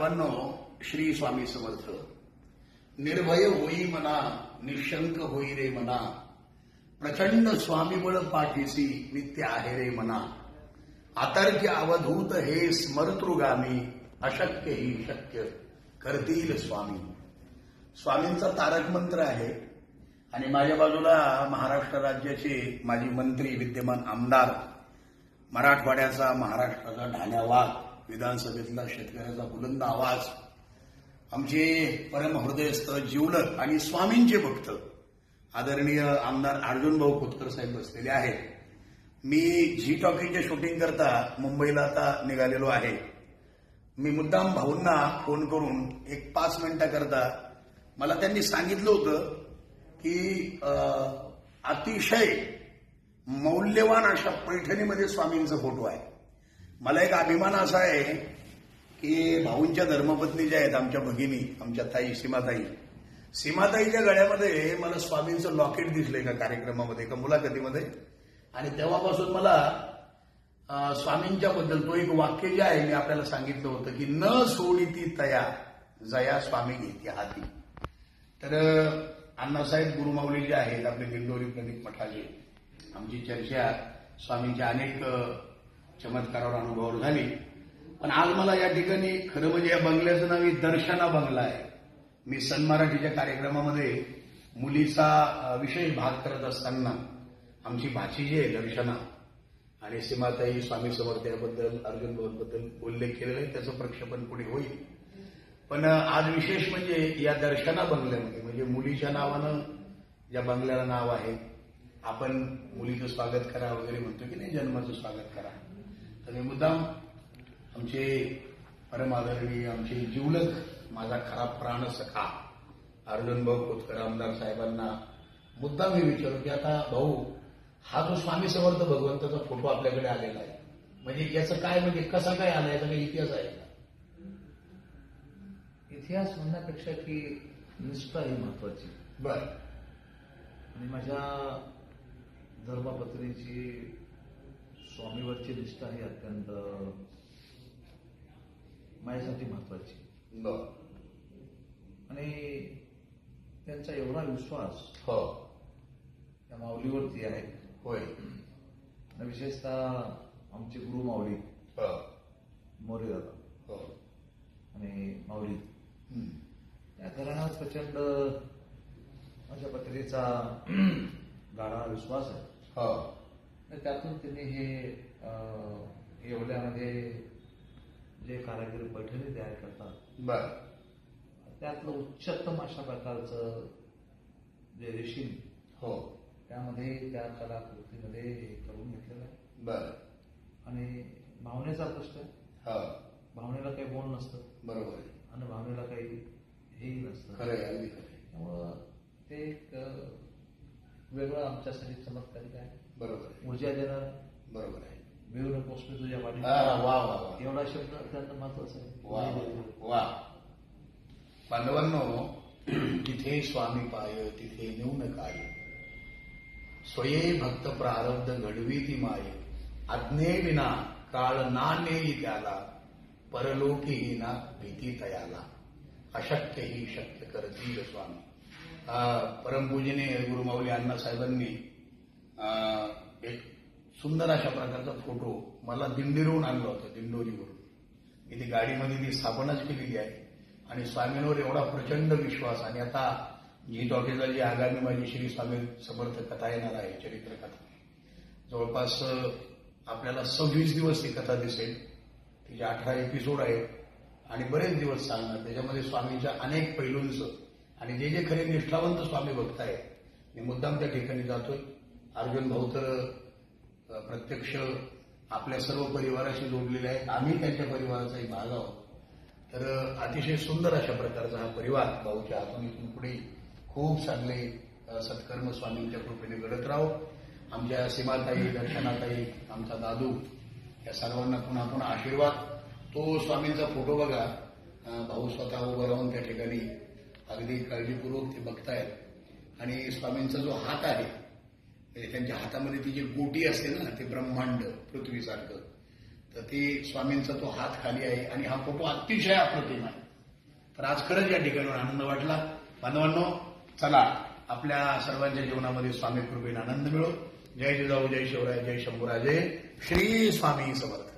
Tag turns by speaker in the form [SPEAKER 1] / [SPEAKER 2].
[SPEAKER 1] सर्वांनो श्री स्वामी समर्थ। निर्भय होई मना निशंक होई रे मना। प्रचंड स्वामीबळ पाठीसी नित्य आहे रे मना। आतर्क्य अवधूत हे स्मरतृगामी अशक्य ही शक्य करतील स्वामी। स्वामींचा तारक मंत्र आहे आणि माझ्या बाजूला महाराष्ट्र राज्याचे माजी मंत्री विद्यमान आमदार मराठवाड्याचा महाराष्ट्राचा ढाण्यावाद विधानसभेतला शेतकऱ्याचा बुलंद आवाज. आमचे परमहृदयस्थ जिवलक आणि स्वामींचे भक्त आदरणीय आमदार अर्जुन भाऊ खोतकर साहेब बसलेले आहेत. मी झी टॉकीच्या शूटिंग करता मुंबईला आता निघालेलो आहे. मी मुद्दाम भाऊंना फोन करून एक पाच मिनिटाकरता मला त्यांनी सांगितलं होतं की अतिशय मौल्यवान अशा पैठणीमध्ये स्वामींचा फोटो आहे. मला एक अभिमान असा आहे की भाऊंच्या धर्मपत्नी ज्या आहेत आमच्या भगिनी आमच्या ताई सीमाताई. सीमाताईच्या गळ्यामध्ये मला स्वामींचं लॉकेट दिसलं का कार्यक्रमामध्ये एका मुलाखतीमध्ये. आणि तेव्हापासून मला स्वामींच्या बद्दल तो एक वाक्य जे आहे मी आपल्याला सांगितलं होतं की न सोडिती तया जया स्वामी घेते हाती. तर अण्णासाहेब गुरुमाऊली जे आहेत आपले दिंडोरी प्रदीप मठाचे आमची चर्चा स्वामींच्या अनेक चमत्कारावर अनुभवावर झाली. पण आज मला या ठिकाणी खरं म्हणजे या बंगल्याचं नाव दर्शना बंगला आहे. मी सन मराठीच्या कार्यक्रमामध्ये मुलीचा विशेष भाग करत असताना आमची भाची जी आहे दर्शना आणि सीमाताई स्वामी समर्थ याबद्दल अर्जुन भाऊबद्दल उल्लेख केलेला आहे. त्याचं प्रक्षेपण पुढे होईल. पण आज विशेष म्हणजे या दर्शना बंगल्यामध्ये म्हणजे मुलीच्या नावानं ज्या बंगल्याला नाव आहे आपण मुलीचं स्वागत करा वगैरे म्हणतो की नाही जन्माचं स्वागत करा. तर मी मुद्दाम आमचे परम आदरणीय आमचे जिवलक माझा खरा प्राण सखा अर्जुन भाऊ खोतकर आमदार साहेबांना मुद्दाम मी विचारू की आता भाऊ हा जो स्वामी समर्थ भगवंताचा फोटो आपल्याकडे आलेला आहे म्हणजे याचं काय म्हणजे कसा काय आला याचा काही इतिहास आहे का?
[SPEAKER 2] इतिहास म्हणण्यापेक्षा की निष्ठा ही महत्वाची.
[SPEAKER 1] बर.
[SPEAKER 2] आणि माझ्या धर्मपत्नीची स्वामीवरची निष्ठा ही अत्यंत माझ्यासाठी महत्वाची. आणि त्यांचा एवढा विश्वास
[SPEAKER 1] हो.
[SPEAKER 2] त्या माऊलीवरती आहे.
[SPEAKER 1] होय.
[SPEAKER 2] आणि विशेषतः आमचे गुरु माऊली
[SPEAKER 1] हो.
[SPEAKER 2] मोरे दादा.
[SPEAKER 1] हो.
[SPEAKER 2] आणि माऊली.
[SPEAKER 1] हम्म.
[SPEAKER 2] या घराण्यात प्रचंड माझ्या पत्नीचा गाढा विश्वास आहे.
[SPEAKER 1] हो.
[SPEAKER 2] त्यातून त्यांनी हे अं, येवल्यामध्ये जे कारागिरी पैठणी तयार करतात.
[SPEAKER 1] बर.
[SPEAKER 2] त्यातलं उच्चतम अशा प्रकारचं जे रेशीम
[SPEAKER 1] हो.
[SPEAKER 2] त्यामध्ये त्या कलाकृतीमध्ये हे करून घेतलेलं आहे.
[SPEAKER 1] बर.
[SPEAKER 2] आणि भावनेचा प्रश्न आहे.
[SPEAKER 1] हो.
[SPEAKER 2] भावनेला काही बोल नसतं.
[SPEAKER 1] बरोबर.
[SPEAKER 2] आणि भावनेला काही हेही नसतं.
[SPEAKER 1] खरं
[SPEAKER 2] त्यामुळं ते एक वेगळं आमच्यासाठी चमत्कारिक आहे.
[SPEAKER 1] बरोबर
[SPEAKER 2] ऊर्जा देणार?
[SPEAKER 1] बरोबर आहे.
[SPEAKER 2] मिळू नकोस मी तुझ्या पाठी
[SPEAKER 1] हा, वा वा वा.
[SPEAKER 2] एवढा शब्द अत्यंत
[SPEAKER 1] महत्त्वाचा
[SPEAKER 2] आहे.
[SPEAKER 1] वा बांधवांनो तिथे स्वामी पाय तिथे नेऊन काय? स्वये भक्त प्रारब्ध घडवी ती माय. आज्ञे विना काळ ना नेई त्याला परलोकी ना भीती तयाला. अशक्य ही शक्य करतील स्वामी. परमपूजने गुरुमाऊली अण्णासाहेबांनी एक सुंदर अशा प्रकारचा फोटो मला दिंडीरहून आणला होता दिंडोरीवरून. मी ती गाडीमध्ये ती स्थापनाच केलेली आहे. आणि स्वामींवर एवढा प्रचंड विश्वास आणि आता जी टॉकीजला जी आगामी माझी श्री स्वामी समर्थ कथा येणार आहे चरित्र कथा. जवळपास आपल्याला सव्वीस दिवस ती कथा दिसेल. तिचे अठरा एपिसोड आहेत. आणि बरेच दिवस चालणार. त्याच्यामध्ये स्वामींच्या अनेक पैलूंचं आणि जे जे खरे निष्ठावंत स्वामी भक्त आहेत मी मुद्दाम त्या ठिकाणी जातोय. अर्जुन भाऊ तर प्रत्यक्ष आपल्या सर्व परिवाराशी जोडलेले आहेत. आम्ही त्यांच्या परिवाराचाही भाग आहोत. तर अतिशय सुंदर अशा प्रकारचा हा परिवार भाऊच्या हातून इथून पुढे खूप चांगले सत्कर्म स्वामींच्या कृपेने घडत राहो. आमच्या सीमाताई दर्शनाताई आमचा दादू या सर्वांना पुन्हा पुन्हा आशीर्वाद. तो स्वामींचा फोटो बघा. भाऊ स्वतः उभं राहून त्या ठिकाणी अगदी काळजीपूर्वक ते बघतायत. आणि स्वामींचा जो हात आहे म्हणजे त्यांच्या हातामध्ये ती जी गोटी असते ना ते ब्रह्मांड पृथ्वीसारखं. तर ते स्वामींचा तो हात खाली आहे आणि हा फोटो अतिशय अप्रतिम आहे. तर आज खरंच या ठिकाणी आनंद वाटला. बांधवांनो चला आपल्या सर्वांच्या जीवनामध्ये स्वामी कृपेने आनंद मिळो. जय जिजाऊ जय शिवराय जय शंभूराजय श्री स्वामी समर्थ.